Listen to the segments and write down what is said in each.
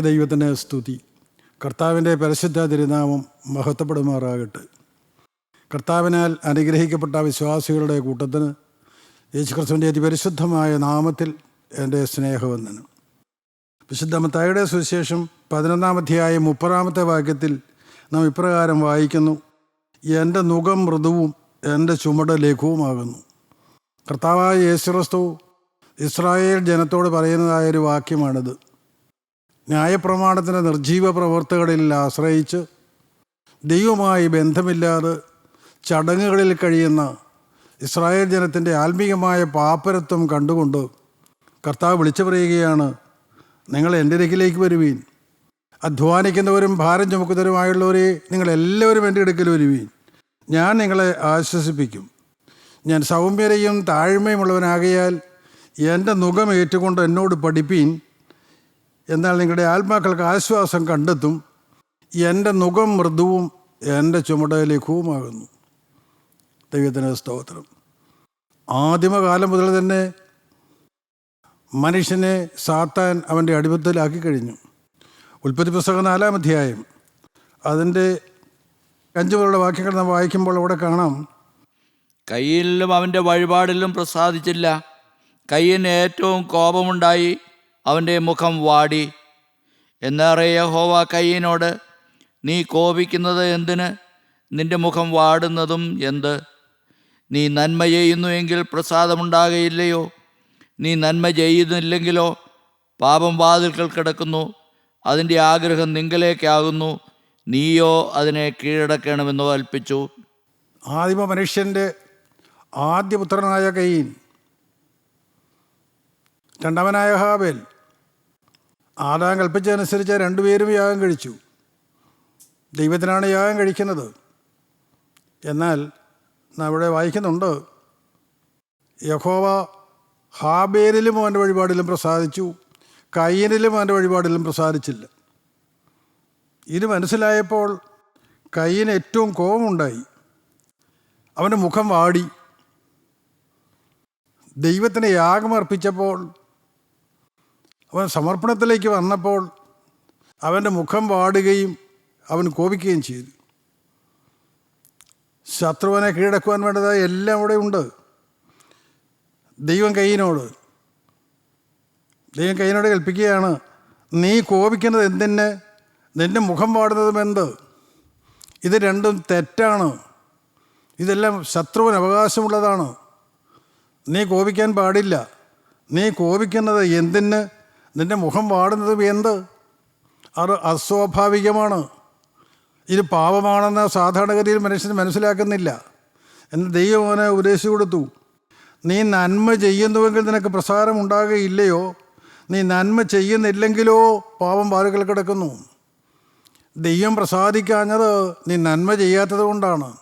ത്രിയേക ദൈവത്തിന് സ്തുതി. കർത്താവിന്റെ പരിശുദ്ധ തിരുനാമം മഹത്വപ്പെടുമാറാകട്ടെ. കർത്താവിനാൽ അനുഗ്രഹിക്കപ്പെട്ട വിശ്വാസികളുടെ കൂട്ടത്തിന് യേശുക്രിസ്തുവിന്റെ അതിപരിശുദ്ധമായ നാമത്തിൽ എന്റെ സ്നേഹവന്ദനം. വിശുദ്ധ മത്തായുടെ സുവിശേഷം പതിനൊന്നാം അധ്യായം മുപ്പതാമത്തെ വാക്യത്തിൽ നാം ഇപ്രകാരം വായിക്കുന്നു. എന്റെ മുഖം മൃദുവും എന്റെ ചുമട് ലഘുവുമാകുന്നു. കർത്താവായ യേശുക്രിസ്തു ഇസ്രായേൽ ജനത്തോട് പറയുന്നതായൊരു വാക്യമാണിത്. ന്യായപ്രമാണത്തിന്റെ നിർജീവ പ്രവർത്തകളിൽ ആശ്രയിച്ച് ദൈവമായി ബന്ധമില്ലാതെ ചടങ്ങുകളിൽ കഴിയുന്ന ഇസ്രായേൽ ജനത്തിന്റെ ആത്മീയമായ പാപ്പരത്വം കണ്ടുകൊണ്ട് കർത്താവ് വിളിച്ചു പറയുകയാണ് നിങ്ങൾ എന്റെ അടുക്കിലേക്ക് വരുവീൻ. അധ്വാനിക്കുന്നവരും ഭാരം ചുമക്കുന്നവരുമായുള്ളവരെ നിങ്ങളെല്ലാവരും എന്റെ അടുക്കൽ വരുവീൻ. ഞാൻ നിങ്ങളെ ആശ്വസിപ്പിക്കും. ഞാൻ സൗമ്യതയും താഴ്മയുമുള്ളവനാകയാൽ എന്റെ മുഖം ഏറ്റുകൊണ്ട് എന്നോട് പഠിപ്പീൻ. എന്നാൽ നിങ്ങളുടെ ആത്മാക്കൾക്ക് ആശ്വാസം കണ്ടെത്തും. എന്റെ മുഖം മൃദുവും എന്റെ ചുമട് ലഘുവുമാകുന്നു ദൈവത്തിന് സ്തോത്രം. ആദിമകാലം മുതൽ തന്നെ മനുഷ്യനെ സാത്താൻ അവന്റെ അടിമത്തിലാക്കി കഴിഞ്ഞു. ഉൽപ്പത്തി പുസ്തകം നാലാം അധ്യായം. അതിന്റെ അഞ്ചു പേരുടെ വാക്യങ്ങൾ നാം വായിക്കുമ്പോൾ അവിടെ കാണാം. കയ്യിലും അവന്റെ വഴിപാടിലും പ്രസാദിച്ചില്ല. കയ്യിന് ഏറ്റവും കോപമുണ്ടായി. അവന്റെ മുഖം വാടി. എന്നേറെ യഹോവ കയ്യനോട് നീ കോപിക്കുന്നത് എന്തിന്? നിന്റെ മുഖം വാടുന്നതും എന്ത്? നീ നന്മ ചെയ്യുന്നുവെങ്കിൽ പ്രസാദമുണ്ടാകയില്ലയോ? നീ നന്മ ചെയ്യുന്നില്ലെങ്കിലോ? പാപം വാതിൽക്കൽ കിടക്കുന്നു. അതിന്റെ ആഗ്രഹം നിങ്കലേക്കാകുന്നു നീയോ അതിനെ കീഴടക്കണമെന്ന് കൽപ്പിച്ചു ആദിമ മനുഷ്യന്റെ ആദ്യ പുത്രനായ കയ്യീൻ രണ്ടാമനായ ഹാബേൽ. ആദാം കൽപ്പിച്ചതനുസരിച്ച് രണ്ടുപേരും യാഗം കഴിച്ചു. ദൈവത്തിനാണ് യാഗം കഴിക്കുന്നത്. എന്നാൽ നാം വായിക്കുന്നുണ്ട് യഹോവ ഹാബേലിലും അവന്റെ വഴിപാടിലും പ്രസാദിച്ചു കയ്യനിലും അവന്റെ വഴിപാടിലും പ്രസാദിച്ചില്ല. ഇത് മനസ്സിലായപ്പോൾ കയ്യന് ഏറ്റവും കോപമുണ്ടായി. അവന്റെ മുഖം വാടി. ദൈവത്തിന് യാഗമർപ്പിച്ചപ്പോൾ അവൻ സമർപ്പണത്തിലേക്ക് വന്നപ്പോൾ അവന്റെ മുഖം വാടുകയും അവൻ കോപിക്കുകയും ചെയ്തു. ശത്രുവിനെ കീഴടക്കുവാൻ വേണ്ടതായ എല്ലാം അവിടെ ഉണ്ട്. ദൈവം കയ്യിനോട് ദൈവം കയ്യിനോട് കൽപ്പിക്കുകയാണ് നീ കോപിക്കുന്നത് എന്തിന്? നിന്റെ മുഖം പാടുന്നതും എന്ത്? ഇത് രണ്ടും തെറ്റാണ്. ഇതെല്ലാം ശത്രുവിന് അവകാശമുള്ളതാണ്. നീ കോപിക്കാൻ പാടില്ല. നീ കോപിക്കുന്നത് എന്തിന്? നിന്റെ മുഖം വാടുന്നത് എന്ത്? അത് അസ്വാഭാവികമാണ്. ഇത് പാപമാണെന്ന് സാധാരണഗതിയിൽ മനുഷ്യൻ മനസ്സിലാക്കുന്നില്ല. എന്ന് ദൈവം അവനെ ഉപദേശിച്ചു കൊടുത്തു. നീ നന്മ ചെയ്യുന്നുവെങ്കിൽ നിനക്ക് പ്രസാരം ഉണ്ടാകുകയില്ലയോ? നീ നന്മ ചെയ്യുന്നില്ലെങ്കിലോ പാപം വാരുകൾ കിടക്കുന്നു. ദൈവം പ്രസാദിക്കാഞ്ഞത് നീ നന്മ ചെയ്യാത്തത് കൊണ്ടാണ്.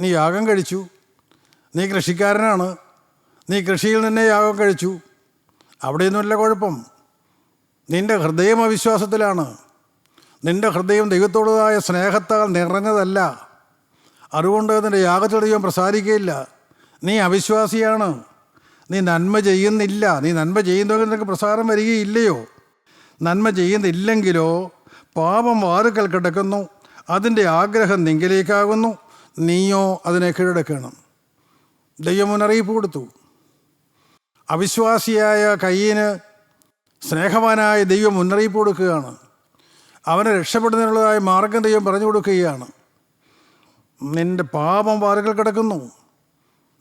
നീ യാഗം കഴിച്ചു. നീ കൃഷിക്കാരനാണ്. നീ കൃഷിയിൽ നിന്നെ യാഗം കഴിച്ചു. അവിടെയൊന്നുമില്ല കുഴപ്പം. നിന്റെ ഹൃദയം അവിശ്വാസത്തിലാണ് നിന്റെ ഹൃദയം ദൈവത്തോടേതായ സ്നേഹത്താൽ നിറഞ്ഞതല്ല. അതുകൊണ്ട് നിന്റെ യാഗത്തിൽ ദൈവം പ്രസാദിക്കുകയില്ല നീ അവിശ്വാസിയാണ്. നീ നന്മ ചെയ്യുന്നില്ല. നീ നന്മ ചെയ്യുന്നെങ്കിൽ നിനക്ക് പ്രസാരം വരികയില്ലയോ? നന്മ ചെയ്യുന്നില്ലെങ്കിലോ? പാപം വാതുക്കൽ കിടക്കുന്നു. അതിന്റെ ആഗ്രഹം നിങ്കിലേക്കാകുന്നു. നീയോ അതിനെ കീഴടക്കണം. ദൈവം മുന്നറിയിപ്പ് കൊടുത്തു. അവിശ്വാസിയായ കയ്യിന് സ്നേഹവാനായ ദൈവം മുന്നറിയിപ്പ് കൊടുക്കുകയാണ്. അവനെ രക്ഷപ്പെടുന്നതിനുള്ളതായ മാർഗം ദൈവം പറഞ്ഞു കൊടുക്കുകയാണ്. നിന്റെ പാപം വാറുകൾ കിടക്കുന്നു.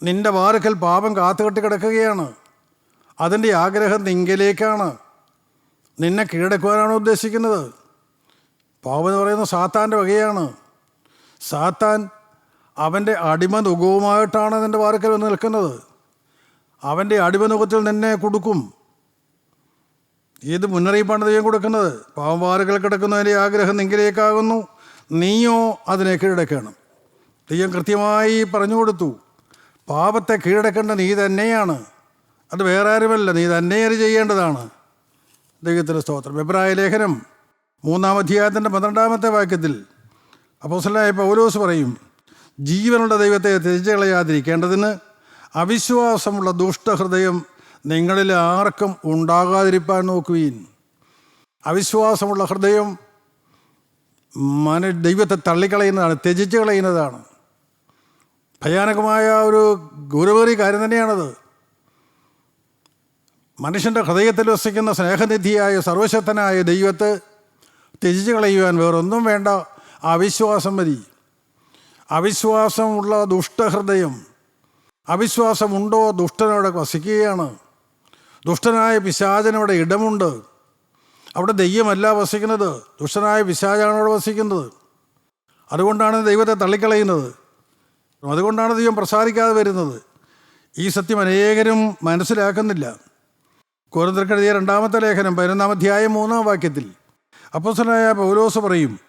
നിന്റെ വാറുകൾ പാപം കാത്തുകെട്ടി കിടക്കുകയാണ്. അതിന്റെ ആഗ്രഹം നിങ്കിലേക്കാണ്. നിന്നെ കീഴടക്കുവാനാണ് ഉദ്ദേശിക്കുന്നത്. പാപം എന്ന് പറയുന്നത് സാത്താന്റെ വകയാണ്. സാത്താൻ അവന്റെ അടിമ നുഖവുമായിട്ടാണ് നിന്റെ വാറുക്കൽ വന്ന് നിൽക്കുന്നത്. അവന്റെ അടിമനുഖത്തിൽ നിന്നെ കൊടുക്കും. ഏത് മുന്നറിയിപ്പാണ് ദൈവം കൊടുക്കുന്നത്? പാവംപാറുകൾ കിടക്കുന്നതിന്റെ ആഗ്രഹം നിങ്കിലേക്കാകുന്നു. നീയോ അതിനെ കീഴടക്കണം. ദൈവം കൃത്യമായി പറഞ്ഞു കൊടുത്തു. പാപത്തെ കീഴടക്കേണ്ട നീ തന്നെയാണ്. അത് വേറെ ആരുമല്ല നീ തന്നെ അത് ചെയ്യേണ്ടതാണ്. ദൈവത്തിന്റെ സ്തോത്രം. എബ്രായ ലേഖനം മൂന്നാം അധ്യായത്തിന്റെ പന്ത്രണ്ടാമത്തെ വാക്യത്തിൽ അപ്പോസലായ പൗലോസ് പറയും ജീവനുള്ള ദൈവത്തെ തിരിച്ചു കളയാതിരിക്കേണ്ടതിന് അവിശ്വാസമുള്ള ദുഷ്ടഹൃദയം നിങ്ങളിൽ ആർക്കും ഉണ്ടാകാതിരിപ്പാൻ നോക്കുവീൻ. അവിശ്വാസമുള്ള ഹൃദയം മന ദൈവത്തെ തള്ളിക്കളയുന്നതാണ് ത്യജിച്ച് കളയുന്നതാണ്. ഭയാനകമായ ഒരു ഗൗരവേറിയ കാര്യം തന്നെയാണത്. മനുഷ്യന്റെ ഹൃദയത്തിൽ വസിക്കുന്ന സ്നേഹനിധിയായ സർവശക്തനായ ദൈവത്തെ ത്യജിച്ച് കളയുവാൻ വേറൊന്നും വേണ്ട. അവിശ്വാസം മതി. അവിശ്വാസമുള്ള ദുഷ്ടഹൃദയം അവിശ്വാസമുണ്ടോ ദുഷ്ടനോടെ വസിക്കുകയാണ്. ദുഷ്ടനായ പിശാചനവിടെ ഇടമുണ്ട്. അവിടെ ദെയ്യമല്ല വസിക്കുന്നത്. ദുഷ്ടനായ പിശാചാണ് അവിടെ വസിക്കുന്നത്. അതുകൊണ്ടാണ് ദൈവത്തെ തള്ളിക്കളയുന്നത്. അതുകൊണ്ടാണ് ദൈവം പ്രസാദിക്കാതെ വരുന്നത്. ഈ സത്യം അനേകരും മനസ്സിലാക്കുന്നില്ല. കോരന്തർക്കെഴുതിയ രണ്ടാമത്തെ ലേഖനം പതിനൊന്നാം അധ്യായം മൂന്നാം വാക്യത്തിൽ അപ്പോസനായ പൗലോസ് പറയും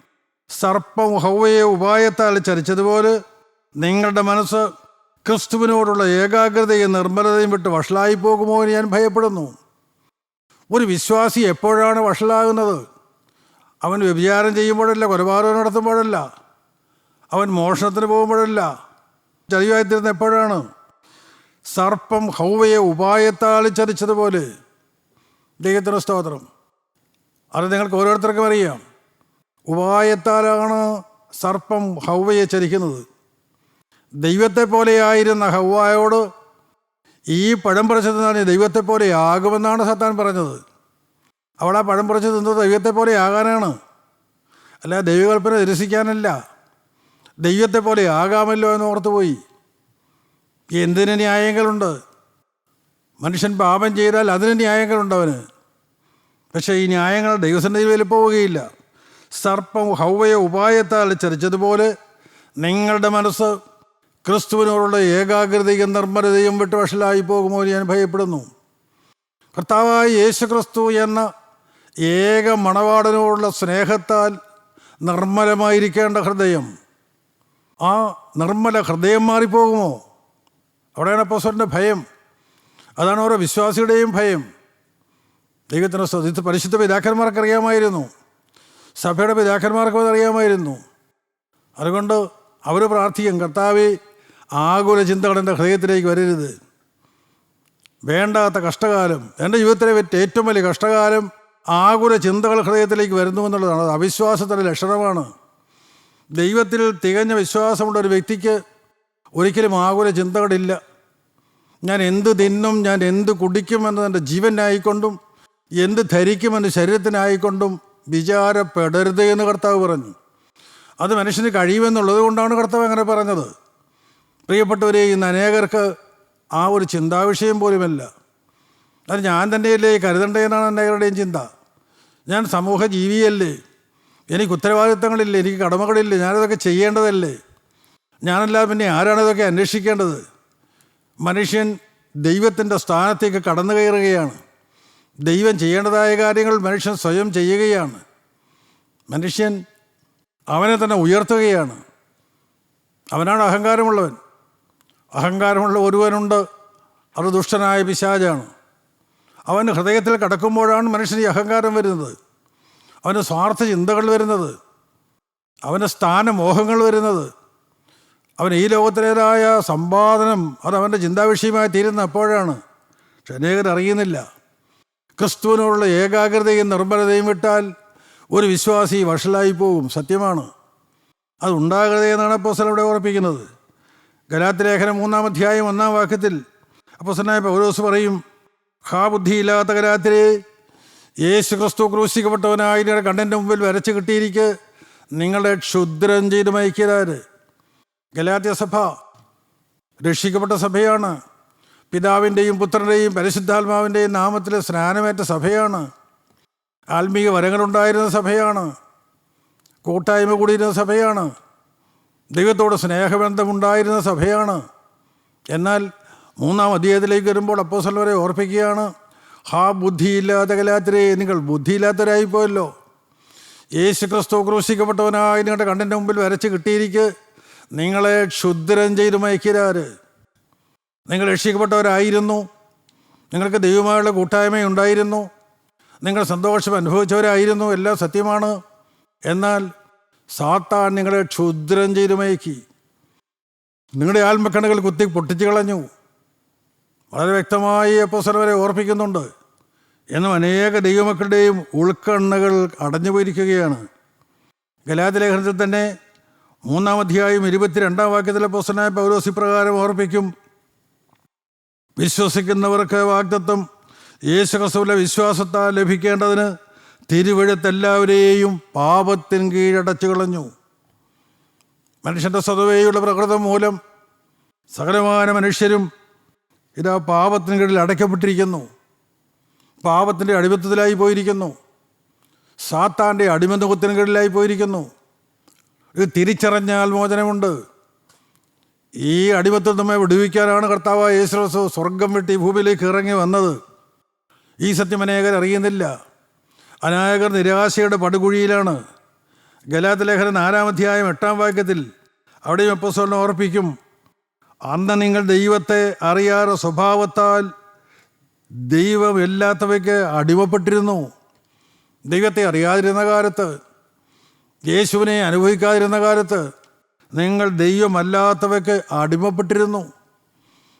സർപ്പം ഹൗവയെ ഉപായത്താൽ ചരിച്ചതുപോലെ നിങ്ങളുടെ മനസ്സ് ക്രിസ്തുവിനോടുള്ള ഏകാഗ്രതയും നിർമ്മലതയും വിട്ട് വഷളായി പോകുമോ എന്ന് ഞാൻ ഭയപ്പെടുന്നു. ഒരു വിശ്വാസി എപ്പോഴാണ് വഷളാകുന്നത്? അവൻ വ്യഭിചാരം ചെയ്യുമ്പോഴല്ല കൊലപാതകം നടത്തുമ്പോഴല്ല. അവൻ മോഷണത്തിന് പോകുമ്പോഴല്ല. ചതിവായിത്തീരുന്ന എപ്പോഴാണ്? സർപ്പം ഹൗവയെ ഉപായത്താൽ ചതിച്ചതുപോലെ. ദൈവത്തിന് സ്തോത്രം. അത് നിങ്ങൾക്ക് ഓരോരുത്തർക്കും അറിയാം. ഉപായത്താലാണ് സർപ്പം ഹൗവയെ ചരിക്കുന്നത്. ദൈവത്തെ പോലെയായിരുന്ന ഹൗവായോട് ഈ പഴം പറിച്ചു തിന്നാൻ ദൈവത്തെ പോലെ ആകുമെന്നാണ് സത്താൻ പറഞ്ഞത്. അവൾ ആ പഴം പറിച്ചു തിന്നത് ദൈവത്തെ പോലെ ആകാനാണ് അല്ല ദൈവകൽപ്പന നിരസിക്കാനല്ല. ദൈവത്തെ പോലെ ആകാമല്ലോ എന്ന് ഓർത്തുപോയി എന്തിന് ന്യായങ്ങളുണ്ട്? മനുഷ്യൻ പാപം ചെയ്താൽ അതിന് ന്യായങ്ങളുണ്ട് അവന്. പക്ഷേ ഈ ന്യായങ്ങൾ ദൈവസന്നിധിയിൽ വലിപ്പോവുകയില്ല സർപ്പം ഹൗവയ ഉപായത്താൽ ചരിച്ചതുപോലെ നിങ്ങളുടെ മനസ്സ് ക്രിസ്തുവിനോടുള്ള ഏകാഗ്രതയും നിർമ്മലതയും വിട്ടുവഷലായി പോകുമോ എന്ന് ഞാൻ ഭയപ്പെടുന്നു. കർത്താവായ യേശു ക്രിസ്തു എന്ന ഏക മണവാടനോടുള്ള സ്നേഹത്താൽ നിർമ്മലമായിരിക്കേണ്ട ഹൃദയം. ആ നിർമ്മല ഹൃദയം മാറിപ്പോകുമോ? അവിടെയാണ് അപ്പോസറിന്റെ ഭയം. അതാണ് ഓരോ വിശ്വാസിയുടെയും ഭയം. ദൈവത്തിന്റെ. ഇത് പരിശുദ്ധ പിതാക്കന്മാർക്ക് അറിയാമായിരുന്നു. സഭയുടെ പിതാക്കന്മാർക്കും അതറിയാമായിരുന്നു. അതുകൊണ്ട് അവർ പ്രാർത്ഥിക്കും കർത്താവെ ആകുല ചിന്തകൾ എന്റെ ഹൃദയത്തിലേക്ക് വരരുത്. വേണ്ടാത്ത കഷ്ടകാലം. എന്റെ ജീവിതത്തിലെ പറ്റിയ ഏറ്റവും വലിയ കഷ്ടകാലം ആകുല ചിന്തകൾ ഹൃദയത്തിലേക്ക് വരുന്നു എന്നുള്ളതാണ്. അത് അവിശ്വാസത്തിന്റെ ലക്ഷണമാണ്. ദൈവത്തിൽ തികഞ്ഞ വിശ്വാസമുള്ള ഒരു വ്യക്തിക്ക് ഒരിക്കലും ആകുല ചിന്തകളില്ല ഞാൻ എന്ത് തിന്നും ഞാൻ എന്ത് കുടിക്കും എന്റെ ജീവനായിക്കൊണ്ടും എന്ത് ധരിക്കുമെന്ന് ശരീരത്തിനായിക്കൊണ്ടും വിചാരപ്പെടരുത് എന്ന് കർത്താവ് പറഞ്ഞു. അത് മനുഷ്യന് കഴിയുമെന്നുള്ളത് കൊണ്ടാണ് കർത്താവ് അങ്ങനെ പറഞ്ഞത്. പ്രിയപ്പെട്ടവരെ ഇന്ന് അനേകർക്ക് ആ ഒരു ചിന്താവിഷയം പോലുമല്ല. അത് ഞാൻ തന്നെയല്ലേ കരുതണ്ടെന്നാണ് അനേകരുടെയും ചിന്ത. ഞാൻ സമൂഹ ജീവിയല്ലേ എനിക്ക് ഉത്തരവാദിത്തങ്ങളില്ല? എനിക്ക് കടമകളില്ല? ഞാനതൊക്കെ ചെയ്യേണ്ടതല്ലേ? ഞാനല്ലാതെ പിന്നെ ആരാണിതൊക്കെ അന്വേഷിക്കേണ്ടത്? മനുഷ്യൻ ദൈവത്തിന്റെ സ്ഥാനത്തേക്ക് കടന്നു കയറുകയാണ്. ദൈവം ചെയ്യേണ്ടതായ കാര്യങ്ങൾ മനുഷ്യൻ സ്വയം ചെയ്യുകയാണ്. മനുഷ്യൻ അവനെ തന്നെ ഉയർത്തുകയാണ്. അവനാണ് അഹങ്കാരമുള്ളവൻ. അഹങ്കാരമുള്ള ഒരുവനുണ്ട്. അത് ദുഷ്ടനായ പിശാചാണ്. അവൻ ഹൃദയത്തിൽ കടക്കുമ്പോഴാണ് മനുഷ്യന് അഹങ്കാരം വരുന്നത്. അവന് സ്വാർത്ഥ ചിന്തകൾ വരുന്നത്. അവന് സ്ഥാനമോഹങ്ങൾ വരുന്നത്. അവൻ ഈ ലോകത്തിലേതായ സമ്പാദനം അത് അവന്റെ ചിന്താവിഷയമായി തീരുന്ന എപ്പോഴാണ് പക്ഷെ അനേകർ അറിയുന്നില്ല. ക്രിസ്തുവിനോടുള്ള ഏകാഗ്രതയും നിർമ്മലതയും വിട്ടാൽ ഒരു വിശ്വാസി വഷളായി പോകും സത്യമാണ്. അത് എന്നാണ് അപ്പോസ്തലൻ ഇവിടെ ഓർപ്പിക്കുന്നത്. ഗലാത്ത് ലേഖനം മൂന്നാം അധ്യായം ഒന്നാം വാക്യത്തിൽ അപ്പസനായ പൗരോസ് പറയും ഹാ ബുദ്ധിയില്ലാത്ത ഗലാത്തിരെ യേശു ക്രിസ്തു ക്രൂശിക്കപ്പെട്ടവനായി നിങ്ങളുടെ കണ്ണിന്റെ മുമ്പിൽ വരച്ച് കിട്ടിയിരിക്കെ നിങ്ങളുടെ ക്ഷുദ്രം ചെയ്ത് മയക്കിയതാര്? ഗലാത്യ സഭ രക്ഷിക്കപ്പെട്ട സഭയാണ്. പിതാവിന്റെയും പുത്രന്റെയും പരിശുദ്ധാത്മാവിന്റെയും നാമത്തിൽ സ്നാനമേറ്റ സഭയാണ്. ആത്മീയ വരങ്ങളുണ്ടായിരുന്ന സഭയാണ്. കൂട്ടായ്മ കൂടിയിരുന്ന സഭയാണ്. ദൈവത്തോട് സ്നേഹബന്ധമുണ്ടായിരുന്ന സഭയാണ്. എന്നാൽ മൂന്നാം അധ്യായത്തിലേക്ക് വരുമ്പോൾ അപ്പോസലവരെ ഓർപ്പിക്കുകയാണ് ഹാ ബുദ്ധിയില്ലാത്ത കലാത്തിരേ നിങ്ങൾ ബുദ്ധിയില്ലാത്തവരായിപ്പോയല്ലോ. യേശു ക്രിസ്തു ക്രൂശിക്കപ്പെട്ടവനായി നിങ്ങളുടെ കണ്ണിന്റെ മുമ്പിൽ വരച്ച് കിട്ടിയിരിക്കെ നിങ്ങളെ ക്ഷുദ്രം ചെയ്ത് മയക്കിരാര് നിങ്ങൾ രക്ഷിക്കപ്പെട്ടവരായിരുന്നു. നിങ്ങൾക്ക് ദൈവമായുള്ള കൂട്ടായ്മയുണ്ടായിരുന്നു നിങ്ങൾ സന്തോഷം അനുഭവിച്ചവരായിരുന്നു എല്ലാം സത്യമാണ്. എന്നാൽ സാത്താൻ നിങ്ങളെ ക്ഷുദ്രം ചെയ്തു മയക്കി. നിങ്ങളുടെ ആത്മക്കണ്ണുകൾ കുത്തി പൊട്ടിച്ചു കളഞ്ഞു. വളരെ വ്യക്തമായി അപ്പോസലവരെ ഓർപ്പിക്കുന്നുണ്ട്. എന്നും അനേക ദൈവമക്കളുടെയും ഉൾക്കണ്ണുകൾ അടഞ്ഞു പോയിരിക്കുകയാണ്. ഗലാതിലേഖനത്തിൽ തന്നെ മൂന്നാം അധ്യായം ഇരുപത്തിരണ്ടാം വാക്യത്തിലെ പൊസനായ പൗരോസി പ്രകാരം ഓർപ്പിക്കും. വിശ്വസിക്കുന്നവർക്ക് വാഗ്ദത്വം യേശുക്രിസ്തുവിലെ വിശ്വാസത്താൽ ലഭിക്കേണ്ടതിന് തിരുവഴുത്തെല്ലാവരെയും പാപത്തിൻ കീഴടച്ചു കളഞ്ഞു. മനുഷ്യന്റെ സ്വതവേയുള്ള പ്രകൃതം മൂലം സകലമാന മനുഷ്യരും ഇതാ പാപത്തിന് കീഴിൽ അടയ്ക്കപ്പെട്ടിരിക്കുന്നു. പാപത്തിന്റെ അടിമത്തത്തിലായി പോയിരിക്കുന്നു. സാത്താന്റെ അടിമനുഖത്തിന് കീഴിലായി പോയിരിക്കുന്നു. ഇത് തിരിച്ചറിഞ്ഞാൽ മോചനമുണ്ട്. ഈ അടിമത്തിൽ നമ്മെ വിടുവിക്കാനാണ് കർത്താവ് യേശുസ് സ്വർഗം വെട്ടി ഭൂമിയിലേക്ക് ഇറങ്ങി വന്നത്. ഈ സത്യമനേകർ അറിയുന്നില്ല. അനേകർ നിരാശയുടെ പടുകുഴിയിലാണ്. ഗലാത്ത് ലേഖനം നാലാം അധ്യായം എട്ടാം വാക്യത്തിൽ അവിടെയും എപ്പോസോലിനെ ഓർപ്പിക്കും അന്ന് നിങ്ങൾ ദൈവത്തെ അറിയാറ് സ്വഭാവത്താൽ ദൈവം എല്ലാത്തവയ്ക്ക് അടിമപ്പെട്ടിരുന്നു. ദൈവത്തെ അറിയാതിരുന്ന കാലത്ത് യേശുവിനെ അനുഭവിക്കാതിരുന്ന കാലത്ത് നിങ്ങൾ ദൈവമല്ലാത്തവയ്ക്ക് അടിമപ്പെട്ടിരുന്നു.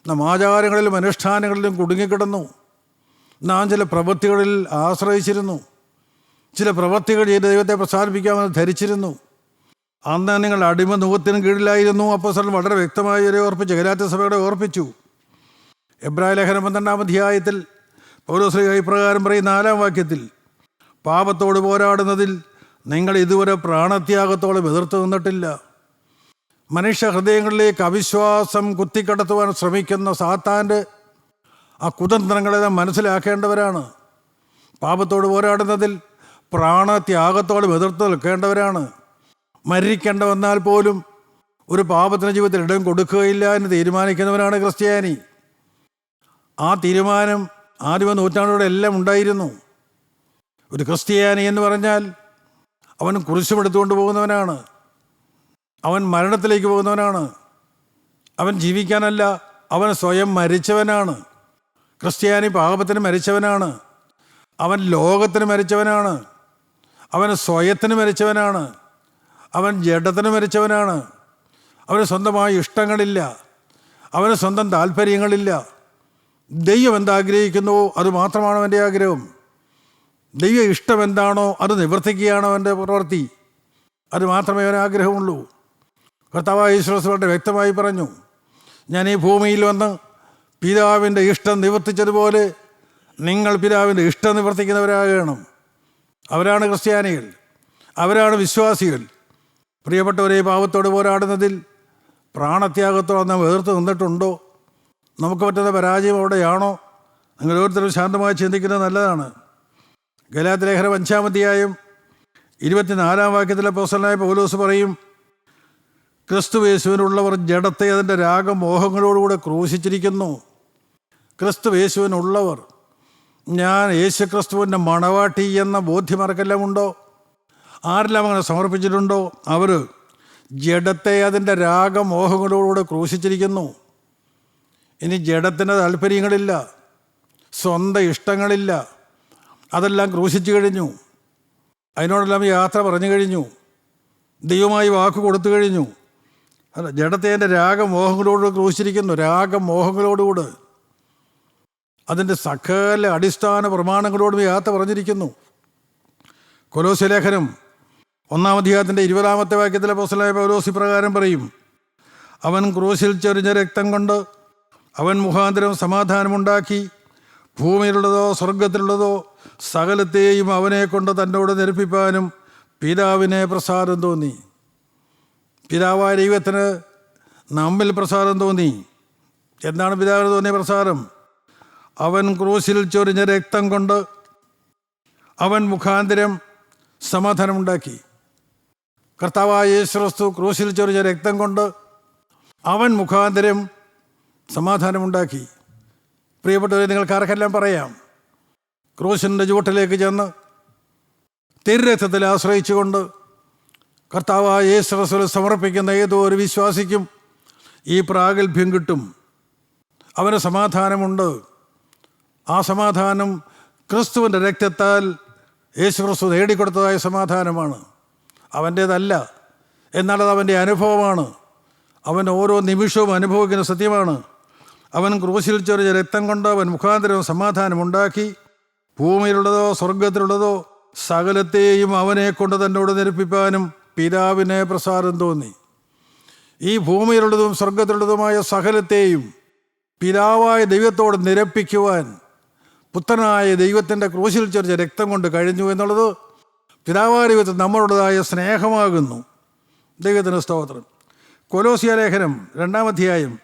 നാം ആചാരങ്ങളിലും അനുഷ്ഠാനങ്ങളിലും കുടുങ്ങിക്കിടന്നു. നാം ചില പ്രവൃത്തികളിൽ ആശ്രയിച്ചിരുന്നു. ചില പ്രവൃത്തികൾ ചെയ്ത് ദൈവത്തെ പ്രസാദിപ്പിക്കാമെന്ന് ധരിച്ചിരുന്നു. അന്ന് നിങ്ങൾ അടിമ നുഖത്തിനും കീഴിലായിരുന്നു. അപ്പോൾ വളരെ വ്യക്തമായി ഒരു ഓർപ്പിച്ചു. ഗലാത്യ സഭയുടെ ഓർപ്പിച്ചു. എബ്രാഹിം ലേഖനം പന്ത്രണ്ടാം അധ്യായത്തിൽ പൗലോശ്രീ ഇപ്രകാരം പറയും നാലാം വാക്യത്തിൽ പാപത്തോട് പോരാടുന്നതിൽ നിങ്ങൾ ഇതുവരെ പ്രാണത്യാഗത്തോളം എതിർത്ത് നിന്നിട്ടില്ല. മനുഷ്യ ഹൃദയങ്ങളിലേക്ക് അവിശ്വാസം കുത്തിക്കടത്തുവാൻ ശ്രമിക്കുന്ന സാത്താന്റെ ആ കുതന്ത്രങ്ങളെ നാം മനസ്സിലാക്കേണ്ടവരാണ്. പാപത്തോട് പോരാടുന്നതിൽ പ്രാണത്യാഗത്തോളം എതിർത്ത് നിൽക്കേണ്ടവരാണ്. മരിക്കേണ്ട വന്നാൽ പോലും ഒരു പാപത്തിന് ജീവിതത്തിൽ ഇടം കൊടുക്കുകയില്ല എന്ന് തീരുമാനിക്കുന്നവരാണ് ക്രിസ്ത്യാനി. ആ തീരുമാനം ആദ്യമ നൂറ്റാണ്ടോടെ എല്ലാം ഉണ്ടായിരുന്നു. ഒരു ക്രിസ്ത്യാനി എന്ന് പറഞ്ഞാൽ അവൻ കുരിശുമെടുത്തുകൊണ്ട് പോകുന്നവനാണ്. അവൻ മരണത്തിലേക്ക് പോകുന്നവനാണ്. അവൻ ജീവിക്കാനല്ല അവൻ സ്വയം മരിച്ചവനാണ്. ക്രിസ്ത്യാനി പാപത്തിന് മരിച്ചവനാണ്. അവൻ ലോകത്തിന് മരിച്ചവനാണ്. അവൻ സ്വയത്തിന് മരിച്ചവനാണ്. അവൻ ജഡത്തിന് മരിച്ചവനാണ്. അവന് സ്വന്തമായ ഇഷ്ടങ്ങളില്ല. അവന് സ്വന്തം താല്പര്യങ്ങളില്ല ദൈവം എന്താഗ്രഹിക്കുന്നുവോ അത് മാത്രമാണ് അവന്റെ ആഗ്രഹം. ദൈവ ഇഷ്ടം എന്താണോ അത് നിവർത്തിക്കുകയാണ് അവന്റെ പ്രവൃത്തി. അത് മാത്രമേ അവന് ആഗ്രഹമുള്ളൂ. കർത്താവായ ഈശ്വരസ് വളരെ വ്യക്തമായി പറഞ്ഞു ഞാൻ ഈ ഭൂമിയിൽ വന്ന് പിതാവിന്റെ ഇഷ്ടം നിവർത്തിച്ചതുപോലെ നിങ്ങൾ പിതാവിന്റെ ഇഷ്ടം നിവർത്തിക്കുന്നവരാകണം. അവരാണ് ക്രിസ്ത്യാനികൾ അവരാണ് വിശ്വാസികൾ. പ്രിയപ്പെട്ടവരെ പാപത്തോട് പോരാടുന്നതിൽ പ്രാണത്യാഗത്തോടെ നാം എതിർത്ത് നിന്നിട്ടുണ്ടോ? നമുക്ക് പറ്റുന്ന പരാജയം അവിടെയാണോ? നിങ്ങൾ ഓരോരുത്തരും ശാന്തമായി ചിന്തിക്കുന്നത് നല്ലതാണ്. ഗലാത്ത് ലേഖനം അഞ്ചാമധ്യായം ഇരുപത്തിനാലാം വാക്യത്തിലെ പ്രസന്നായ പൗലോസ് പറയും ക്രിസ്തു യേശുവിനുള്ളവർ ജഡത്തെ അതിന്റെ രാഗമോഹങ്ങളോടുകൂടെ ക്രൂശിച്ചിരിക്കുന്നു. ക്രിസ്തു യേശുവിനുള്ളവർ ഞാൻ യേശു ക്രിസ്തുവിന്റെ മണവാട്ടി എന്ന ബോധ്യമാർക്കെല്ലാം ഉണ്ടോ? ആരെല്ലാം അങ്ങനെ സമർപ്പിച്ചിട്ടുണ്ടോ? അവർ ജഡത്തെ അതിന്റെ രാഗമോഹങ്ങളോടുകൂടെ ക്രൂശിച്ചിരിക്കുന്നു. ഇനി ജഡത്തിന് താല്പര്യങ്ങളില്ല സ്വന്തം ഇഷ്ടങ്ങളില്ല. അതെല്ലാം ക്രൂശിച്ചു കഴിഞ്ഞു. അതിനോടെല്ലാം യാത്ര പറഞ്ഞു കഴിഞ്ഞു. ദൈവമായി വാക്ക് കൊടുത്തു കഴിഞ്ഞു. അല്ല ജഡത്തെ എന്റെ രാഗമോഹങ്ങളോട് ക്രൂശിച്ചിരിക്കുന്നു രാഗമോഹങ്ങളോടുകൂട്. അതിന്റെ സകല അടിസ്ഥാന പ്രമാണങ്ങളോടും യാത്ര പറഞ്ഞിരിക്കുന്നു. കൊലോസ്യലേഖനം ഒന്നാം അധ്യായത്തിന്റെ ഇരുപതാമത്തെ വാക്യത്തിലെ പോസ്റ്റലായ പൗലോസി പ്രകാരം പറയും അവൻ ക്രൂശിൽ ചെറിഞ്ഞ രക്തം കൊണ്ട് അവൻ മുഖാന്തരം സമാധാനമുണ്ടാക്കി ഭൂമിയിലുള്ളതോ സ്വർഗത്തിലുള്ളതോ സകലത്തെയും അവനെ കൊണ്ട് തന്നോട് നിരപ്പിപ്പാനും പിതാവിനെ പ്രസാദം തോന്നി. പിതാവായ ദൈവത്തിന് നമ്മിൽ പ്രസാദം തോന്നി. എന്താണ് പിതാവിന് തോന്നിയ പ്രസാദം? അവൻ ക്രൂശിൽ ചൊരിഞ്ഞ രക്തം കൊണ്ട് അവൻ മുഖാന്തരം സമാധാനമുണ്ടാക്കി. കർത്താവായ യേശുക്രിസ്തു ക്രൂശിൽ ചൊരിഞ്ഞ രക്തം കൊണ്ട് അവൻ മുഖാന്തരം സമാധാനമുണ്ടാക്കി. പ്രിയപ്പെട്ടവരെ നിങ്ങൾക്ക് ആർക്കെല്ലാം പറയാം? ക്രൂശിന്റെ ചുവട്ടിലേക്ക് ചെന്ന് തിരുരക്തത്തിൽ ആശ്രയിച്ചുകൊണ്ട് കർത്താവായ യേശുക്രിസ്തുവിൽ സമർപ്പിക്കുന്ന ഏതോ ഒരു വിശ്വാസിക്കും ഈ പ്രാഗൽഭ്യം കിട്ടും. അവന് സമാധാനമുണ്ട്. ആ സമാധാനം ക്രിസ്തുവിന്റെ രക്തത്താൽ യേശു ക്രിസ്തു നേടിക്കൊടുത്തതായ സമാധാനമാണ്. അവന്റേതല്ല. എന്നാൽ അത് അവന്റെ അനുഭവമാണ്. അവൻ ഓരോ നിമിഷവും അനുഭവിക്കുന്ന സത്യമാണ്. അവൻ ക്രൂശിൽ ചെറിയ രക്തം കൊണ്ട് അവൻ മുഖാന്തരവും സമാധാനമുണ്ടാക്കി. ഭൂമിയിലുള്ളതോ സ്വർഗത്തിലുള്ളതോ സകലത്തെയും അവനെ കൊണ്ട് തന്നോട് നിരപ്പിപ്പാനും പിതാവിനെ പ്രസാദം തോന്നി. ഈ ഭൂമിയിലുള്ളതും സ്വർഗത്തിലുള്ളതുമായ സകലത്തെയും പിതാവായ ദൈവത്തോട് നിരപ്പിക്കുവാൻ പുത്രനായ ദൈവത്തിന്റെ ക്രൂശിൽ ചൊരിച്ച രക്തം കൊണ്ട് കഴിഞ്ഞു എന്നുള്ളത് പിതാവായ ദൈവത്തിൽ നമ്മളുടേതായ സ്നേഹമാകുന്നു. ദൈവത്തിന് സ്തോത്രം. കൊലോസിയ ലേഖനം രണ്ടാം അധ്യായം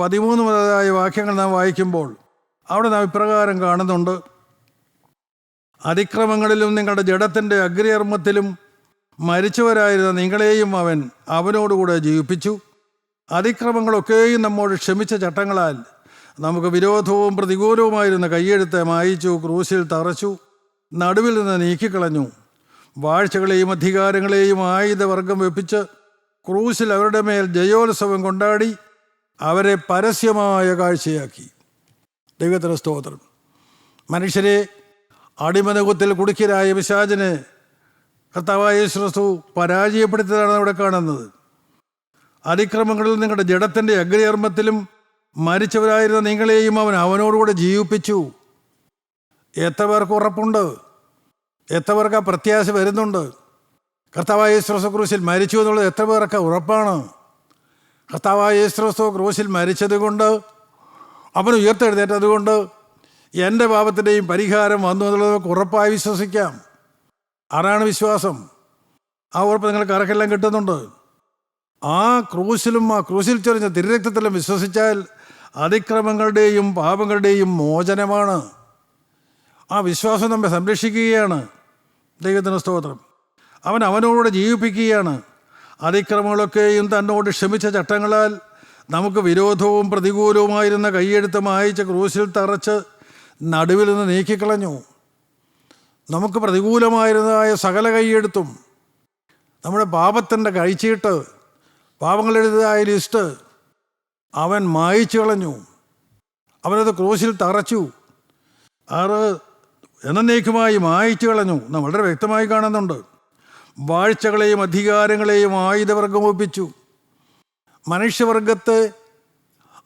പതിമൂന്ന് മുതലായ വാക്യങ്ങൾ നാം വായിക്കുമ്പോൾ അവിടെ നാം ഇപ്രകാരം കാണുന്നുണ്ട്. അതിക്രമങ്ങളിലും നിങ്ങളുടെ ജഡത്തിന്റെ അഗ്രിയർമ്മത്തിലും മരിച്ചവരായിരുന്ന നിങ്ങളെയും അവൻ അവനോടുകൂടെ ജീവിപ്പിച്ചു. അതിക്രമങ്ങളൊക്കെയും നമ്മോട് ക്ഷമിച്ച ചട്ടങ്ങളാൽ നമുക്ക് വിരോധവും പ്രതികൂലവുമായിരുന്ന കയ്യെഴുത്ത് മായിച്ചു ക്രൂശിൽ തറച്ചു നടുവിൽ നിന്ന് നീക്കിക്കളഞ്ഞു. വാഴ്ചകളെയും അധികാരങ്ങളെയും ആയുധവർഗം വെപ്പിച്ച് ക്രൂശിൽ അവരുടെ മേൽ ജയോത്സവം കൊണ്ടാടി അവരെ പരസ്യമായ കാഴ്ചയാക്കി. ദൈവത്തിന് സ്തോത്രം. മനുഷ്യരെ അടിമനകുത്തിൽ കുടുക്കിയരായ വിശാചന് കർത്താവായ ശ്രസു പരാജയപ്പെടുത്തിയതാണ് അവിടെ കാണുന്നത്. അതിക്രമങ്ങളിൽ നിങ്ങളുടെ ജഡത്തിന്റെ അഗ്രകർമ്മത്തിലും മരിച്ചവരായിരുന്ന നിങ്ങളെയും അവൻ അവനോടുകൂടെ ജീവിപ്പിച്ചു. എത്ര പേർക്ക് ഉറപ്പുണ്ട്? എത്ര പേർക്ക് ആ പ്രത്യാശ വരുന്നുണ്ട്? കർത്താവായ യേശുക്രിസ്തു ക്രൂശിൽ മരിച്ചു എന്നുള്ളത് എത്ര പേർക്ക് ഉറപ്പാണ്? കർത്താവായ യേശുക്രിസ്തു ക്രൂശിൽ മരിച്ചത് കൊണ്ട് അവൻ ഉയർത്തെഴുന്നേറ്റത് കൊണ്ട് എന്റെ പാപത്തിന്റെയും പരിഹാരം വന്നു എന്നുള്ളത് നമുക്ക് ഉറപ്പായി വിശ്വസിക്കാം. ആരാണ് വിശ്വാസം? ആ ഉറപ്പ് നിങ്ങൾക്ക് ആർക്കെല്ലാം കിട്ടുന്നുണ്ട്? ആ ക്രൂശിലും ആ ക്രൂശിൽ ചൊരിഞ്ഞ തിരുരക്തത്തിലും വിശ്വസിച്ചാൽ അതിക്രമങ്ങളുടെയും പാപങ്ങളുടെയും മോചനമാണ്. ആ വിശ്വാസം നമ്മെ സംരക്ഷിക്കുകയാണ്. ദൈവത്തിന് സ്തോത്രം. അവൻ അവനോട് ജീവിപ്പിക്കുകയാണ്. അതിക്രമങ്ങളൊക്കെയും തന്നോട് ക്ഷമിച്ച ചട്ടങ്ങളാൽ നമുക്ക് വിരോധവും പ്രതികൂലവുമായിരുന്ന കൈയെഴുത്ത് മായിച്ച് ക്രൂശിൽ തറച്ച് നടുവിൽ നിന്ന് നീക്കിക്കളഞ്ഞു. നമുക്ക് പ്രതികൂലമായിരുന്നതായ സകല കൈയെഴുത്തും നമ്മുടെ പാപത്തിന്റെ കഴിച്ചിട്ട് പാപങ്ങളെഴുതിയതായ ലിസ്റ്റ് അവൻ മായിച്ചു കളഞ്ഞു. അവനത് ക്രൂശിൽ തറച്ചു. അത് എന്നേക്കുമായി മായിച്ചു കളഞ്ഞു. നാം വളരെ വ്യക്തമായി കാണുന്നുണ്ട്. വാഴ്ചകളെയും അധികാരങ്ങളെയും ആയുധവർഗം ഒപ്പിച്ചു. മനുഷ്യവർഗത്തെ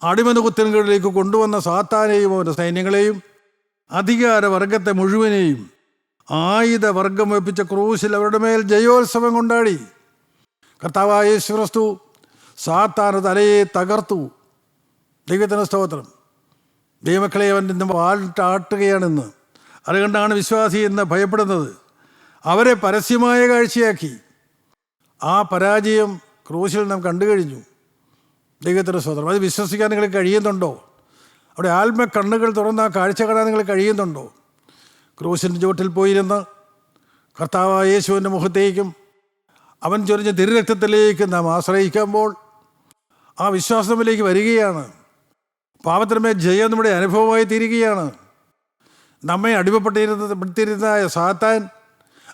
അടിമനുകുത്തിന് കീഴിലേക്ക് കൊണ്ടുവന്ന സാത്താനെയും അവന്റെ സൈന്യങ്ങളെയും അധികാരവർഗത്തെ മുഴുവനെയും ആയുധവർഗം വെപ്പിച്ച ക്രൂശിൽ അവരുടെ മേൽ ജയോത്സവം കൊണ്ടാടി. കർത്താവായ യേശുക്രിസ്തു സാത്താന തലയെ തകർത്തു. ദൈവത്തിന് സ്തോത്രം. ദൈവമക്കളെ അവൻ ഇന്ന് വാൾട്ടാട്ടുകയാണെന്ന് അതുകൊണ്ടാണ് വിശ്വാസി എന്ന് ഭയപ്പെടുന്നത്. അവരെ പരസ്യമായ കാഴ്ചയാക്കി. ആ പരാജയം ക്രൂശിൽ നാം കണ്ടു കഴിഞ്ഞു ദൈവത്തിന്റെ സ്വതന്ത്രം അത് വിശ്വസിക്കാൻ നിങ്ങൾ കഴിയുന്നുണ്ടോ? അവിടെ ആത്മ കണ്ണുകൾ തുറന്ന് ആ കാഴ്ച കാണാൻ നിങ്ങൾ കഴിയുന്നുണ്ടോ? ക്രൂശിന്റെ ചുവട്ടിൽ പോയിരുന്ന് കർത്താവായ യേശുവിന്റെ മുഖത്തേക്കും അവൻ ചൊരിഞ്ഞ തിരുരക്തത്തിലേക്ക് നാം ആശ്രയിക്കുമ്പോൾ ആ വിശ്വാസത്തിലേക്ക് വരികയാണ്. പാപത്തിന്മേൽ ജയം നമ്മുടെ അനുഭവമായി തീരുകയാണ്. നമ്മെ അടിമപ്പെട്ടിരുന്ന സാത്താൻ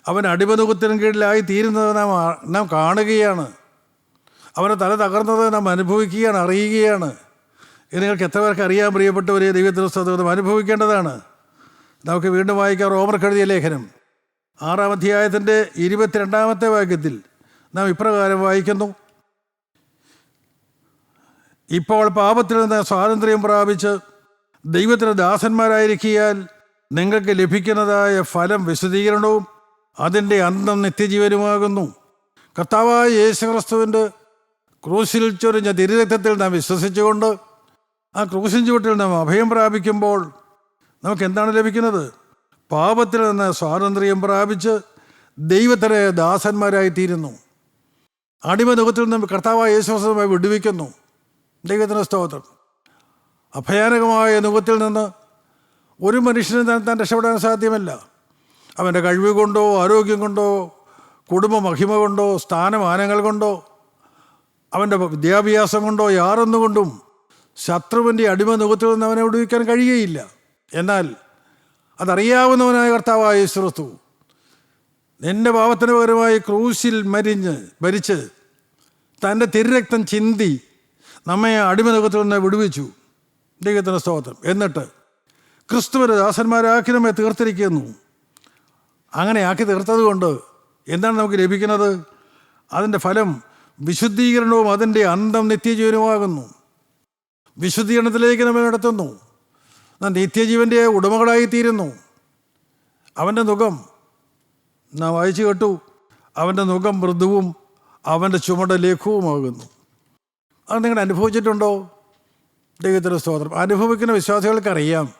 അവൻ അടിമനുഖത്തിനും കീഴിലായി തീരുന്നത് നാം നാം കാണുകയാണ്. അവനെ തല തകർന്നത് നാം അനുഭവിക്കുകയാണ് അറിയുകയാണ്. ഇത് നിങ്ങൾക്ക് എത്ര പേർക്ക് അറിയാൻ പ്രിയപ്പെട്ടവരെ ദൈവത്തിന് സ്വതന്ത്രം അനുഭവിക്കേണ്ടതാണ്. നമുക്ക് വീണ്ടും വായിക്കാം റോമർ എഴുതിയ ലേഖനം. ആറാം അധ്യായത്തിന്റെ ഇരുപത്തിരണ്ടാമത്തെ വാക്യത്തിൽ നാം ഇപ്രകാരം വായിക്കുന്നു. ഇപ്പോൾ പാപത്തിൽ നിന്ന് സ്വാതന്ത്ര്യം പ്രാപിച്ച് ദൈവത്തിന് ദാസന്മാരായിരിക്കിയാൽ നിങ്ങൾക്ക് ലഭിക്കുന്നതായ ഫലം വിശദീകരണവും അതിന്റെ അന്തം നിത്യജീവനുമാകുന്നു. കർത്താവായ യേശുക്രിസ്തുവിന്റെ ക്രൂശിൽ ചൊരിഞ്ഞ തിരുരക്തത്തിൽ നാം വിശ്വസിച്ചുകൊണ്ട് ആ ക്രൂശിൻ ചുവട്ടിൽ നാം അഭയം പ്രാപിക്കുമ്പോൾ നമുക്ക് എന്താണ് ലഭിക്കുന്നത്? പാപത്തിൽ നിന്ന് സ്വാതന്ത്ര്യം പ്രാപിച്ച് ദൈവത്തിന്റെ ദാസന്മാരായിത്തീരുന്നു. അടിമനുഖത്തിൽ നിന്ന് കർത്താവായ യേശുക്രിസ്തുമായി വിടുവിക്കുന്നു. ദൈവത്തിന് സ്തോത്രം. അഭയാനകമായ നുഖത്തിൽ നിന്ന് ഒരു മനുഷ്യനും താൻ താൻ രക്ഷപ്പെടാൻ സാധ്യമല്ല. അവന്റെ കഴിവ് കൊണ്ടോ ആരോഗ്യം കൊണ്ടോ കുടുംബ മഹിമ കൊണ്ടോ സ്ഥാനമാനങ്ങൾ കൊണ്ടോ അവന്റെ വിദ്യാഭ്യാസം കൊണ്ടോ യാറൊന്നുകൊണ്ടും ശത്രുവിന്റെ അടിമ നുഖത്തിൽ നിന്ന് അവനെ വിടുവിക്കാൻ കഴിയുകയില്ല. എന്നാൽ അതറിയാവുന്നവനായ കർത്താവായ ശ്രുത്തു നിന്റെ പാപത്തിന് പകരമായി ക്രൂശിൽ മരിഞ്ഞ് മരിച്ച് തന്റെ തിരുരക്തം ചിന്തി നമ്മെ അടിമനുഖത്തിൽ നിന്ന് വിടുവിച്ചു. ദൈവത്തിന്റെ സ്തോത്രം. എന്നിട്ട് ക്രിസ്തുവിന് ദാസന്മാരാക്കി നമ്മെ തീർത്തിരിക്കുന്നു. അങ്ങനെ ആക്കി തീർത്തത് കൊണ്ട് എന്താണ് നമുക്ക് ലഭിക്കുന്നത്? അതിന്റെ ഫലം വിശുദ്ധീകരണവും അതിന്റെ അന്തം നിത്യജീവനുമാകുന്നു. വിശുദ്ധീകരണത്തിലേക്ക് നമ്മെ നടത്തുന്നു. നിത്യജീവന്റെ ഉടമകളായിത്തീരുന്നു. അവന്റെ മുഖം നാം വായിച്ചു കേട്ടു. അവന്റെ മുഖം മൃദുവും അവന്റെ ചുമട് ലഘുവുമാകുന്നു. അത് നിങ്ങൾ അനുഭവിച്ചിട്ടുണ്ടോ? ദൈവത്തിന്റെ സ്തോത്രം. അനുഭവിക്കുന്ന വിശ്വാസികൾക്കറിയാം.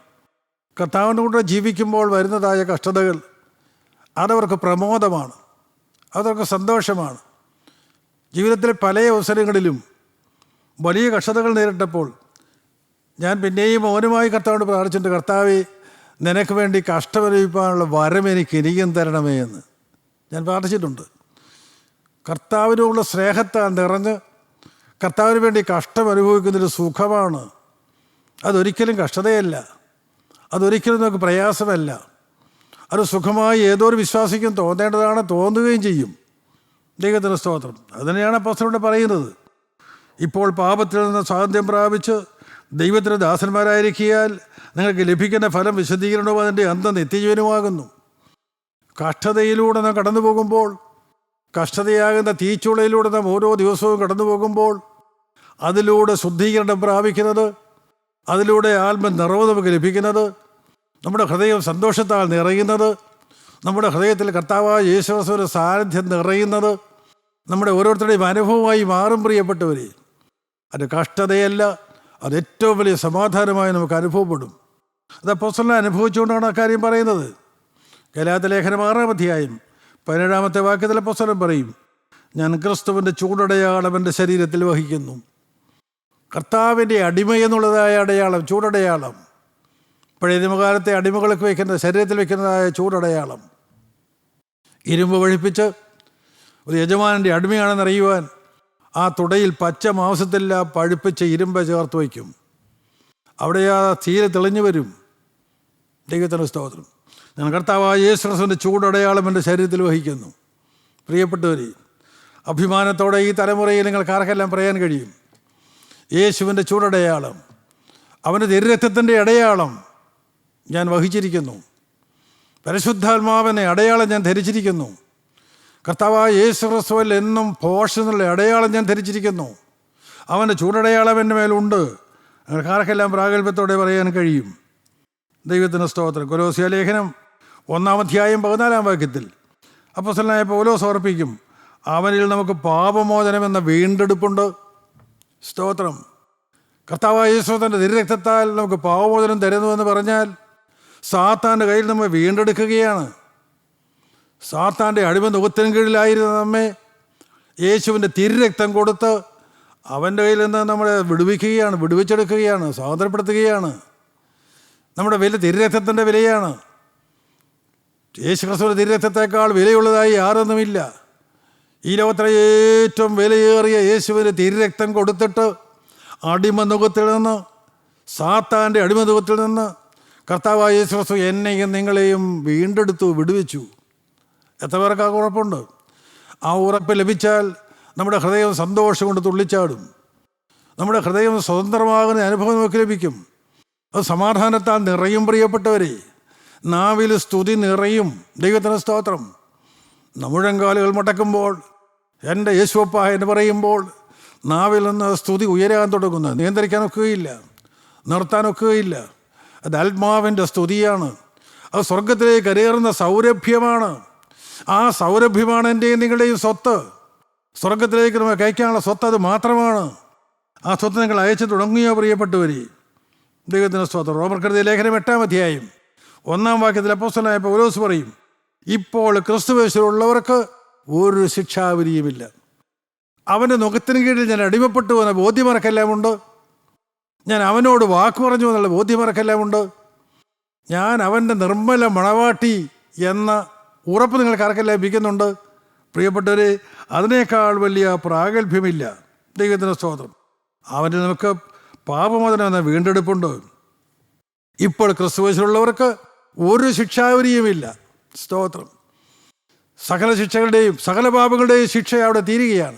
കർത്താവിന്റെ കൂടെ ജീവിക്കുമ്പോൾ വരുന്നതായ കഷ്ടതകൾ അതവർക്ക് പ്രമോദമാണ്. അതവർക്ക് സന്തോഷമാണ്. ജീവിതത്തിലെ പല അവസരങ്ങളിലും വലിയ കഷ്ടതകൾ നേരിട്ടപ്പോൾ ഞാൻ പിന്നെയും മൗനമായി കർത്താവിനോട് പ്രാർത്ഥിച്ചിട്ടുണ്ട് കർത്താവെ നിനക്ക് വേണ്ടി കഷ്ടമനുഭവിക്കാനുള്ള വരം എനിക്ക് ഇനിയും തരണമേ എന്ന്. ഞാൻ പ്രാർത്ഥിച്ചിട്ടുണ്ട്. കർത്താവിനോടുള്ള സ്നേഹത്താൽ നിറഞ്ഞ് കർത്താവിന് വേണ്ടി കഷ്ടം അനുഭവിക്കുന്നൊരു സുഖമാണ്. അതൊരിക്കലും കഷ്ടതയല്ല. അതൊരിക്കലും നമുക്ക് പ്രയാസമല്ല. അത് സുഖമായി ഏതോ ഒരു വിശ്വാസിക്കും തോന്നേണ്ടതാണ് തോന്നുകയും ചെയ്യും. ദൈവത്തിന്റെ സ്തോത്രം. അതിനെയാണ് അപ്പോസ്തലനോട് പറയുന്നത്. ഇപ്പോൾ പാപത്തിൽ നിന്ന് സ്വാതന്ത്ര്യം പ്രാപിച്ച് ദൈവത്തിന്റെ ദാസന്മാരായിരിക്കിയാൽ നിങ്ങൾക്ക് ലഭിക്കുന്ന ഫലം വിശദീകരണവും അതിന്റെ അന്തം നിത്യജീവനുമാകുന്നു. കഷ്ടതയിലൂടെ നാം കടന്നു പോകുമ്പോൾ കഷ്ടതയാകുന്ന തീച്ചുളയിലൂടെ നാം ഓരോ ദിവസവും കടന്നു പോകുമ്പോൾ അതിലൂടെ ശുദ്ധീകരണം പ്രാപിക്കുന്നത് അതിലൂടെ ആത്മ നിറവ് നമുക്ക് ലഭിക്കുന്നത് നമ്മുടെ ഹൃദയം സന്തോഷത്താൽ നിറയുന്നത് നമ്മുടെ ഹൃദയത്തിൽ കർത്താവായ യേശുവസ്വര സാന്നിധ്യം നിറയുന്നത് നമ്മുടെ ഓരോരുത്തരുടെയും അനുഭവമായി മാറും പ്രിയപ്പെട്ടവരെ. അത് കഷ്ടതയല്ല അത് ഏറ്റവും വലിയ സമാധാനമായി നമുക്ക് അനുഭവപ്പെടും. അത് അപ്പോസ്തലൻ അനുഭവിച്ചുകൊണ്ടാണ് ആ കാര്യം പറയുന്നത്. ഗലാത്ത ലേഖനം ആറാം അധ്യായം പതിനേഴാമത്തെ വാക്യത്തിൽ പ്രസന്നം പറയും ഞാൻ ക്രിസ്തുവിന്റെ ചൂടടയാളം എന്റെ ശരീരത്തിൽ വഹിക്കുന്നു. കർത്താവിന്റെ അടിമയെന്നുള്ളതായ അടയാളം ചൂടടയാളം. പഴയ നിമകാലത്തെ അടിമകൾക്ക് വയ്ക്കുന്ന ശരീരത്തിൽ വയ്ക്കുന്നതായ ചൂടടയാളം. ഇരുമ്പ് വഴിപ്പിച്ച് ഒരു യജമാനന്റെ അടിമയാണെന്ന് അറിയുവാൻ ആ തുടയിൽ പച്ച മാംസത്തെല്ലാം പഴുപ്പിച്ച് ഇരുമ്പ് ചേർത്ത് വയ്ക്കും. അവിടെ ആ തീരെ തെളിഞ്ഞു വരും. ദൈവത്തിന്റെ സ്തോത്രം. ഞാൻ കർത്താവായ യേശുക്രിസ്തുവിന്റെ ചൂടടയാളം എന്റെ ശരീരത്തിൽ വഹിക്കുന്നു. പ്രിയപ്പെട്ടവരെ അഭിമാനത്തോടെ ഈ തലമുറയിൽ നിങ്ങൾക്ക് ആർക്കെല്ലാം പറയാൻ കഴിയും? യേശുവിന്റെ ചൂടടയാളം അവന്റെ തിരുരക്തത്തിന്റെ അടയാളം ഞാൻ വഹിച്ചിരിക്കുന്നു. പരിശുദ്ധാത്മാവിനെ അടയാളം ഞാൻ ധരിച്ചിരിക്കുന്നു. കർത്താവായ യേശു ക്രിസ്തുവിൽ എന്നും പോഷനുള്ള അടയാളം ഞാൻ ധരിച്ചിരിക്കുന്നു. അവന്റെ ചൂടടയാളം എന്റെ മേലുണ്ട് ആർക്കെല്ലാം പ്രാഗൽഭ്യത്തോടെ പറയാൻ കഴിയും. ദൈവത്തിന്റെ സ്തോത്രം. കൊലോസിയ ലേഖനം ഒന്നാം അധ്യായം പതിനാലാം വാക്യത്തിൽ അപ്പസലനായ പൗലോസ് ഓർപ്പിക്കും അവനിൽ നമുക്ക് പാപമോചനം എന്ന വീണ്ടെടുപ്പുണ്ട്. സ്തോത്രം. കർത്താവായ യേശു തന്റെ തിരുരക്തത്താൽ നമുക്ക് പാവമോചനം തരുന്നു എന്ന് പറഞ്ഞാൽ സാത്താന്റെ കയ്യിൽ നമ്മെ വീണ്ടെടുക്കുകയാണ്. സാത്താന്റെ അടിമ നുഖത്തിനും കീഴിലായിരുന്ന നമ്മെ യേശുവിന്റെ തിരുരക്തം കൊടുത്ത് അവന്റെ കയ്യിൽ നിന്ന് നമ്മളെ വിടുവിക്കുകയാണ് വിടുവിച്ചെടുക്കുകയാണ് സ്വാതന്ത്ര്യപ്പെടുത്തുകയാണ്. നമ്മുടെ വില തിരുരക്തത്തിന്റെ വിലയാണ്. യേശു ക്രിസ്തുവിന്റെ തിരുരക്തത്തെക്കാൾ വിലയുള്ളതായി ആരൊന്നുമില്ല. ഈ ലോകത്തിലെ ഏറ്റവും വിലയേറിയ യേശുവിന് തിരുരക്തം കൊടുത്തിട്ട് അടിമനുഖത്തിൽ നിന്ന് സാത്താന്റെ അടിമനുഖത്തിൽ നിന്ന് കർത്താവായ യേശു ക്രിസ്തു എന്നെയും നിങ്ങളെയും വീണ്ടെടുത്തു വിടുവിച്ചു. എത്ര പേർക്ക് ആ ഉറപ്പുണ്ട്? ആ ഉറപ്പ് ലഭിച്ചാൽ നമ്മുടെ ഹൃദയം സന്തോഷം കൊണ്ട് തുള്ളിച്ചാടും. നമ്മുടെ ഹൃദയം സ്വതന്ത്രമാകുന്ന അനുഭവം നമുക്ക് ലഭിക്കും. അത് സമാധാനത്താൽ നിറയും പ്രിയപ്പെട്ടവരെ നാവിൽ സ്തുതി നിറയും. ദൈവത്തിന് സ്തോത്രം. മുഴങ്കാലുകൾ മുടക്കുമ്പോൾ എന്റെ യേശുവപ്പ എന്ന് പറയുമ്പോൾ നാവിൽ നിന്ന് സ്തുതി ഉയരാൻ തുടങ്ങുന്നു നിയന്ത്രിക്കാൻ ഒക്കുകയില്ല. നിർത്താൻ ഒക്കുകയില്ല. അത് ആത്മാവിന്റെ സ്തുതിയാണ്. അത് സ്വർഗത്തിലേക്ക് കരയേറുന്ന സൗരഭ്യമാണ്. ആ സൗരഭ്യമാണ് എന്റെയും നിങ്ങളുടെയും സ്വത്ത്. സ്വർഗത്തിലേക്ക് നമ്മൾ കഴിക്കാനുള്ള സ്വത്ത് അത് മാത്രമാണ്. ആ സ്വത്ത് നിങ്ങൾ അയച്ചു തുടങ്ങിയോ പ്രിയപ്പെട്ടവരെ? ദൈവത്തിന്റെ സ്വത്ത് റോമർ കൃതി ലേഖനം എട്ടാം അധ്യായം ഒന്നാം വാക്യത്തിൽ അപ്പോസ്തലനായ പൗലോസ് പറയും ഇപ്പോൾ ക്രിസ്തുവേശ്വരുള്ളവർക്ക് ഒരു ശിക്ഷാവിധിയുമില്ല. അവന്റെ മുഖത്തിന് കീഴിൽ ഞാൻ അടിമപ്പെട്ടു എന്ന ബോധ്യമറക്കെല്ലാമുണ്ട് ഞാൻ അവനോട് വാക്ക് പറഞ്ഞു എന്നുള്ള ബോധ്യമറക്കെല്ലാമുണ്ട് ഞാൻ അവന്റെ നിർമ്മല മണവാട്ടി എന്ന ഉറപ്പ് നിങ്ങൾക്ക് ആർക്കെല്ലാം ലഭിക്കുന്നുണ്ട്? പ്രിയപ്പെട്ടവരെ അതിനേക്കാൾ വലിയ പ്രാഗൽഭ്യമില്ല. ദൈവത്തിന്റെ സ്തോത്രം. അവന്റെ നമുക്ക് പാപമോചനം എന്ന വീണ്ടെടുപ്പുണ്ട്. ഇപ്പോൾ ക്രിസ്തുവശുള്ളവർക്ക് ഒരു ശിക്ഷാവരിയുമില്ല സ്തോത്രം. സകല ശിക്ഷകളുടെയും സകല പാപങ്ങളുടെയും ശിക്ഷ അവിടെ തീരുകയാണ്.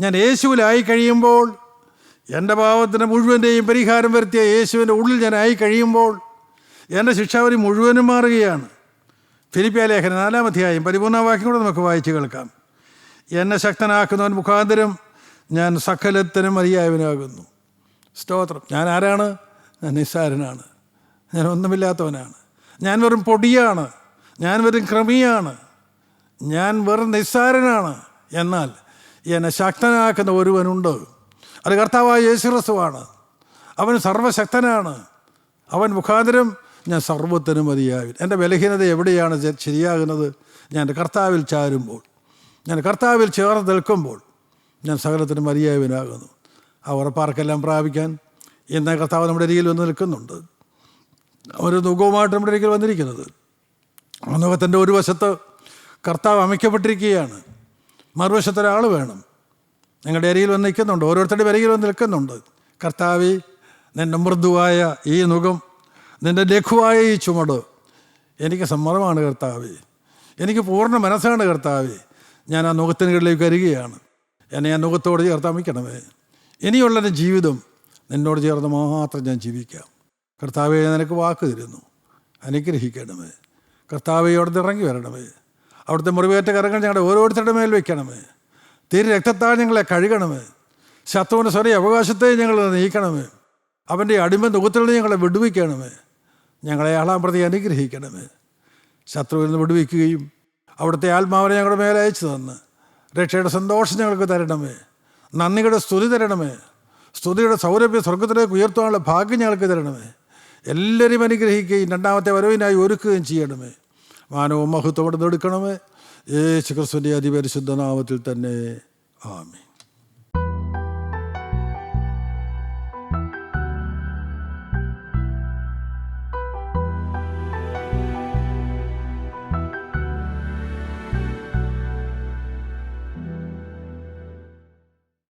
ഞാൻ യേശുവിലായി കഴിയുമ്പോൾ എന്റെ പാപത്തിന് മുഴുവന്റെയും പരിഹാരം വരുത്തിയ യേശുവിന്റെ ഉള്ളിൽ ഞാൻ ആയി കഴിയുമ്പോൾ എന്റെ ശിക്ഷാവരി മുഴുവനും മാറുകയാണ്. ഫിലിപ്പിയ ലേഖനം നാലാം അധ്യായം പതിമൂന്നാം വാക്യം കൂടെ നമുക്ക് വായിച്ചു കേൾക്കാം. എന്നെ ശക്തനാക്കുന്നവൻ മുഖാന്തരം ഞാൻ സകലത്തിനും മതിയായവനാകുന്നു. സ്തോത്രം. ഞാൻ ആരാണ്? ഞാൻ നിസ്സാരനാണ്. ഞാൻ ഒന്നുമില്ലാത്തവനാണ്. ഞാൻ വെറും പൊടിയാണ്. ഞാൻ വെറും ക്രമിയാണ്. ഞാൻ വെറും നിസ്സാരനാണ്. എന്നാൽ എന്നെ ശക്തനാക്കുന്ന ഒരുവനുണ്ട്. അത് കർത്താവായ യേശുറസുവാണ് അവൻ സർവശക്തനാണ് അവൻ മുഖാന്തരം ഞാൻ സർവത്തിനും മതിയാകും എന്റെ ബലഹീനത എവിടെയാണ് ശരിയാകുന്നത്? ഞാൻ കർത്താവിൽ ചാരുമ്പോൾ ഞാൻ കർത്താവിൽ ചേർന്ന് നിൽക്കുമ്പോൾ ഞാൻ സകലത്തിനും മതിയായവനാകുന്നു. ആ ഉറപ്പാർക്കെല്ലാം പ്രാപിക്കാൻ ഇന്ന് കർത്താവ് നമ്മുടെ അരികിൽ വന്ന് നിൽക്കുന്നുണ്ട്. ഒരു ദുഃഖവുമായിട്ട് നമ്മുടെ അരികിൽ വന്നിരിക്കുന്നത്. ആ നുഖത്തിന്റെ ഒരു വശത്ത് കർത്താവ് അമിക്കപ്പെട്ടിരിക്കുകയാണ്. മറുവശത്ത് ഒരാൾ വേണം. നിങ്ങളുടെ അരിയിൽ വന്ന് നിൽക്കുന്നുണ്ട്. ഓരോരുത്തരുടെ അരിയിൽ വന്ന് നിൽക്കുന്നുണ്ട്. കർത്താവി നിന്റെ മൃദുവായ ഈ നുഖം നിന്റെ ലഘുവായ ഈ ചുമട് എനിക്ക് സമ്മതമാണ് കർത്താവി. എനിക്ക് പൂർണ മനസ്സാണ് കർത്താവി. ഞാൻ ആ നുഖത്തിനുകളിലേക്ക് വരികയാണ്. എന്നെ ആ നുഖത്തോട് ചേർത്ത് അമിക്കണമേ. ഇനിയുള്ള എന്റെ ജീവിതം നിന്നോട് ചേർന്ന് മാത്രം ഞാൻ ജീവിക്കാം. കർത്താവെ നിനക്ക് വാക്ക് തരുന്നു. അനുഗ്രഹിക്കണമേ. കർത്താവെ അവിടുന്ന് ഇറങ്ങി വരണമേ. അവിടുത്തെ മുറിവേറ്റ കരങ്ങൾ ഞങ്ങളുടെ ഓരോരുത്തരുടെ മേൽ വയ്ക്കണമേ തീരെ രക്തത്താൽ ഞങ്ങളെ കഴുകണമേ. ശത്രുവിന്റെ സ്വര അവകാശത്തെ ഞങ്ങൾ നീക്കണമേ. അവന്റെ അടിമ ദുഃഖത്തിൽ നിന്ന് ഞങ്ങളെ വിടുവിക്കണമേ. ഞങ്ങളെ ആളാം പ്രതി അനുഗ്രഹിക്കണമേ. ശത്രുവിൽ നിന്ന് വിടുവിക്കുകയും അവിടുത്തെ ആത്മാവിനെ ഞങ്ങളുടെ മേലെ അയച്ചു തന്ന് രക്ഷയുടെ സന്തോഷം ഞങ്ങൾക്ക് തരണമേ. നന്ദിയുടെ സ്തുതി തരണമേ. സ്തുതിയുടെ സൗരഭ്യം സ്വർഗത്തിലേക്ക് ഉയർത്താനുള്ള ഭാഗ്യം ഞങ്ങൾക്ക് തരണമേ. എല്ലാവരെയും അനുഗ്രഹിക്കുകയും രണ്ടാമത്തെ വരവിനായി ഒരുക്കുകയും ചെയ്യണമേ. മാനവും മഹത്വം എടുക്കണമേ. യേശു ക്രിസ്തുവിന്റെ തന്നെ. ആമേ